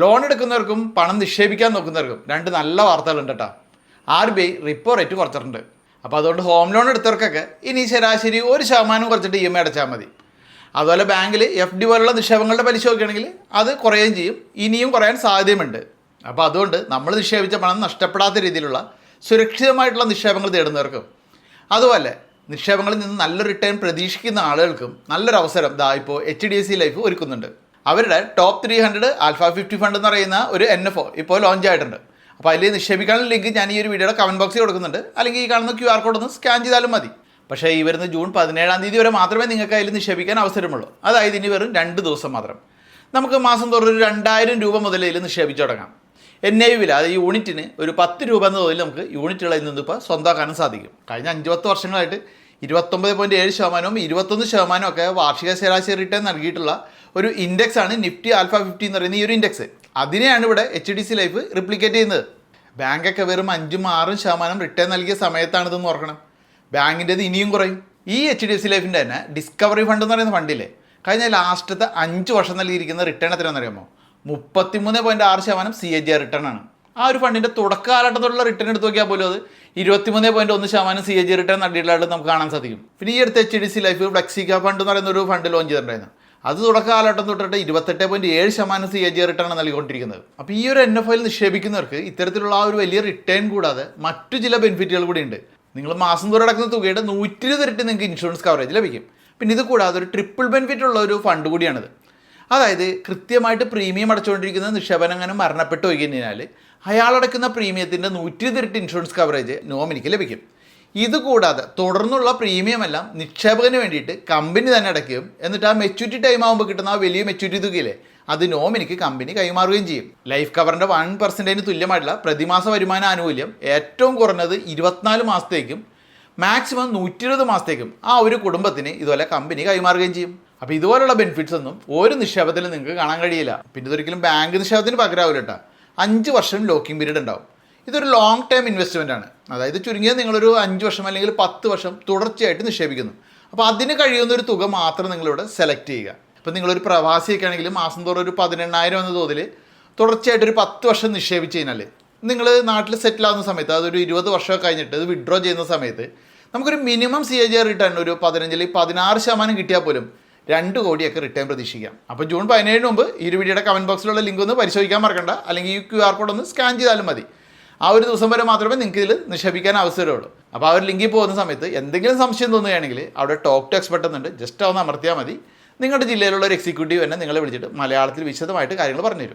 Loan എടുക്കുന്നവർക്കും പണം നിക്ഷേപിക്കാൻ നോക്കുന്നവർക്കും രണ്ട് നല്ല വാർത്തകളുണ്ട് കേട്ടോ. R B I repo rate കുറച്ചിട്ടുണ്ട്. അപ്പോൾ അതുകൊണ്ട് ഹോം ലോൺ എടുത്തവർക്കൊക്കെ ഇനി ശരാശരി ഒരു ശതമാനം കുറച്ചിട്ട് ഇ എം ഐ അടച്ചാൽ മതി. അതുപോലെ ബാങ്കിൽ എഫ് ഡി പോലുള്ള നിക്ഷേപങ്ങളുടെ പലിശ നോക്കുകയാണെങ്കിൽ അത് കുറയുകയും ചെയ്യും. ഇനിയും കുറയാൻ സാധ്യതയുമുണ്ട്. അപ്പോൾ അതുകൊണ്ട് നമ്മൾ നിക്ഷേപിച്ച പണം നഷ്ടപ്പെടാത്ത രീതിയിലുള്ള സുരക്ഷിതമായിട്ടുള്ള നിക്ഷേപങ്ങൾ തേടുന്നവർക്കും അതുപോലെ നിക്ഷേപങ്ങളിൽ നിന്ന് നല്ല റിട്ടേൺ പ്രതീക്ഷിക്കുന്ന ആളുകൾക്കും നല്ലൊരു അവസരം ദാ ഇപ്പോൾ H D F C life ഒരുക്കുന്നുണ്ട്. അവരുടെ top three hundred alpha fifty fund എന്ന് പറയുന്ന ഒരു എൻ എഫ് ഒ ഇപ്പോൾ ലോഞ്ച് ആയിട്ടുണ്ട്. അപ്പോൾ അതിൽ നിക്ഷേപിക്കാനുള്ള ലിങ്ക് ഞാൻ ഈ ഒരു വീഡിയോയുടെ കമന്റ് ബോക്സിൽ കൊടുക്കുന്നുണ്ട്. അല്ലെങ്കിൽ ഈ കാണുന്ന ക്യു ആർ കോഡ് ഒന്ന് സ്കാൻ ചെയ്താലും മതി. പക്ഷേ ഈ വരുന്ന ജൂൺ പതിനേഴാം തീയതി വരെ മാത്രമേ നിങ്ങൾക്ക് അതിൽ നിക്ഷേപിക്കാൻ അവസരമുള്ളൂ. അതായത് ഇനി വെറും രണ്ട് ദിവസം മാത്രം. നമുക്ക് മാസം തോറും ഒരു രണ്ടായിരം രൂപ മുതൽ ഇതിൽ നിക്ഷേപിച്ചു തുടങ്ങാം. എൻ ഐ വില അത് യൂണിറ്റിന് ഒരു പത്ത് രൂപ എന്ന തോതിൽ നമുക്ക് യൂണിറ്റുകളിൽ നിന്ന് ഇപ്പോൾ സ്വന്തമാക്കാനും സാധിക്കും. കഴിഞ്ഞ അഞ്ച് പത്ത് വർഷങ്ങളായിട്ട് ഇരുപത്തൊമ്പത് പോയിന്റ് ഏഴ് ശതമാനവും ഇരുപത്തൊന്ന് ശതമാനവും ഒക്കെ വാർഷിക ശരാശരി റിട്ടേൺ നൽകിയിട്ടുള്ള ഒരു ഇൻഡെക്സ് ആണ് നിഫ്റ്റി ആൽഫ ഫിഫ്റ്റി എന്ന് പറയുന്ന ഈ ഒരു ഇൻഡെക്സ് അതിനെയാണ് ഇവിടെ H D C life replicate ചെയ്യുന്നത്. ബാങ്കൊക്കെ വെറും അഞ്ചും ആറും ശതമാനം റിട്ടേൺ നൽകിയ സമയത്താണിതെന്ന് ഓർക്കണം. ബാങ്കിന്റെത് ഇനിയും കുറയും. ഈ എച്ച് ഡി എഫ് സി ലൈഫിന്റെ തന്നെ ഡിസ്കവറി ഫണ്ട് എന്ന് പറയുന്ന ഫണ്ടില്ലേ കഴിഞ്ഞ ലാസ്റ്റത്തെ അഞ്ച് വർഷം നൽകിയിരിക്കുന്ന റിട്ടേൺ എത്രയാണെന്ന് അറിയാമോ? മുപ്പത്തിമൂന്ന് പോയിന്റ് ആറ് ശതമാനം C A G R return ആണ്. ആ ഒരു ഫണ്ടിന്റെ തുടക്കകാലഘട്ടത്തിലുള്ള റിട്ടേൺ എടുത്ത് നോക്കിയാൽ പോലും അത് ഇരുപത്തിമൂന്ന് പോയിന്റ് ഒന്ന് ശതമാനം സി എ ജി റിട്ടേൺ നൽകിയിട്ടുള്ളതായിട്ട് നമുക്ക് കാണാൻ സാധിക്കും. പിന്നെ ഈ അടുത്ത് H D C life flexicap fund എന്ന് പറയുന്ന ഒരു ഫണ്ട് ലോഞ്ച് ചെയ്തിട്ടുണ്ടായിരുന്നു. അത് തുടക്ക കാലഘട്ടം തൊട്ടിട്ട് ഇരുപത്തെട്ട് പോയിന്റ് ഏഴ് ശതമാനം സി എ ജി റിട്ടേൺ നൽകിക്കൊണ്ടിരിക്കുന്നത്. അപ്പോൾ ഈ ഒരു എൻ എഫ് ഐയിൽ നിക്ഷേപിക്കുന്നവർക്ക് ഇത്തരത്തിലുള്ള ആ ഒരു വലിയ റിട്ടേൺ കൂടാതെ മറ്റു ചില ബെനിഫിറ്റുകൾ കൂടി ഉണ്ട്. നിങ്ങൾ മാസം തോറും അടക്കുന്ന തുകയുടെ നൂറ്റി ഇരുപത് ഇരട്ടി നിങ്ങൾക്ക് ഇൻഷുറൻസ് കവറേജ് ലഭിക്കും. പിന്നെ ഇത് കൂടാതെ ഒരു ട്രിപ്പിൾ ബെനിഫിറ്റ് ഉള്ള ഒരു ഫണ്ട് കൂടിയാണിത്. അതായത് കൃത്യമായിട്ട് പ്രീമിയം അടച്ചുകൊണ്ടിരിക്കുന്ന നിക്ഷേപനങ്ങനെ മരണപ്പെട്ടു പോയി കഴിഞ്ഞാൽ അയാൾ അടക്കുന്ന പ്രീമിയത്തിന്റെ നൂറ്റി ഇരട്ടി ഇൻഷുറൻസ് കവറേജ് നോമിനിക്ക് ലഭിക്കും. ഇതുകൂടാതെ തുടർന്നുള്ള പ്രീമിയം എല്ലാം നിക്ഷേപകന് വേണ്ടിയിട്ട് കമ്പനി തന്നെ അടയ്ക്കുകയും എന്നിട്ട് ആ മെച്യൂരിറ്റി ടൈം ആകുമ്പോൾ കിട്ടുന്ന ആ വലിയ മെച്യൂരിറ്റി തുകയില്ലേ അത് നോമിനിക്ക് കമ്പനി കൈമാറുകയും ചെയ്യും. ലൈഫ് കവറിന്റെ വൺ പെർസെന്റേജിന് തുല്യമായിട്ടുള്ള പ്രതിമാസ വരുമാന ആനുകൂല്യം ഏറ്റവും കുറഞ്ഞത് ഇരുപത്തിനാല് മാസത്തേക്കും മാക്സിമം നൂറ്റി ഇരുപത് മാസത്തേക്കും ആ ഒരു കുടുംബത്തിന് ഇതുപോലെ കമ്പനി കൈമാറുകയും ചെയ്യും. അപ്പോൾ ഇതുപോലുള്ള ബെനിഫിറ്റ്സ് ഒന്നും ഒരു നിക്ഷേപത്തിൽ നിങ്ങൾക്ക് കാണാൻ കഴിയില്ല. പിന്നെ ഇതൊരിക്കലും ബാങ്ക് നിക്ഷേപത്തിന് പകരാവില്ല കേട്ടോ അഞ്ച് വർഷം ലോക്കിംഗ് പീരീഡ് ഉണ്ടാവും. ഇതൊരു ലോങ് ടേം ഇൻവെസ്റ്റ്മെന്റ് ആണ്. അതായത് ചുരുങ്ങിയത് നിങ്ങളൊരു അഞ്ച് വർഷം അല്ലെങ്കിൽ പത്ത് വർഷം തുടർച്ചയായിട്ട് നിക്ഷേപിക്കുന്നു. അപ്പോൾ അതിന് കഴിയുന്ന ഒരു തുക മാത്രം നിങ്ങളിവിടെ സെലക്ട് ചെയ്യുക. ഇപ്പോൾ നിങ്ങളൊരു പ്രവാസിയൊക്കെ ആണെങ്കിൽ മാസം തോറും ഒരു പതിനെണ്ണായിരം എന്ന തോതിൽ തുടർച്ചയായിട്ട് ഒരു പത്ത് വർഷം നിക്ഷേപിച്ച് കഴിഞ്ഞാൽ നിങ്ങൾ നാട്ടിൽ സെറ്റിൽ ആവുന്ന സമയത്ത് അതൊരു ഇരുപത് വർഷമൊക്കെ കഴിഞ്ഞിട്ട് ഇത് വിഡ്രോ ചെയ്യുന്ന സമയത്ത് നമുക്കൊരു minimum C A G return ഒരു പതിനഞ്ചിൽ പതിനാറ് ശതമാനം കിട്ടിയാൽ പോലും രണ്ട് കോടിയൊക്കെ റിട്ടേൺ പ്രതീക്ഷിക്കാം. അപ്പോൾ ജൂൺ പതിനേഴിന് മുമ്പ് ഈ ഒരു വീഡിയോയുടെ കമന്റ് ബോക്സിലുള്ള ലിങ്ക് ഒന്ന് പരിശോധിക്കാൻ മറക്കണ്ട. അല്ലെങ്കിൽ ഈ ക്യു ആർ കോഡ് ഒന്ന് സ്കാൻ ചെയ്താലും മതി. ആ ഒരു ദിവസം വരെ മാത്രമേ നിങ്ങൾക്ക് ഇതിൽ നിക്ഷേപിക്കാൻ അവസരമുള്ളൂ അപ്പോൾ ആ ഒരു ലിങ്കിൽ പോകുന്ന സമയത്ത് എന്തെങ്കിലും സംശയം തോന്നുകയാണെങ്കിൽ അവിടെ ടോക്ക് ടു എക്സ്പെർട്ട് എന്നുണ്ട് ജസ്റ്റ് ഒന്ന് അമർത്തിയാൽ മതി. നിങ്ങളുടെ ജില്ലയിലുള്ള ഒരു എക്സിക്യൂട്ടീവ് തന്നെ നിങ്ങളെ വിളിച്ചിട്ട് മലയാളത്തിൽ വിശദമായിട്ട് കാര്യങ്ങൾ പറഞ്ഞുതരും.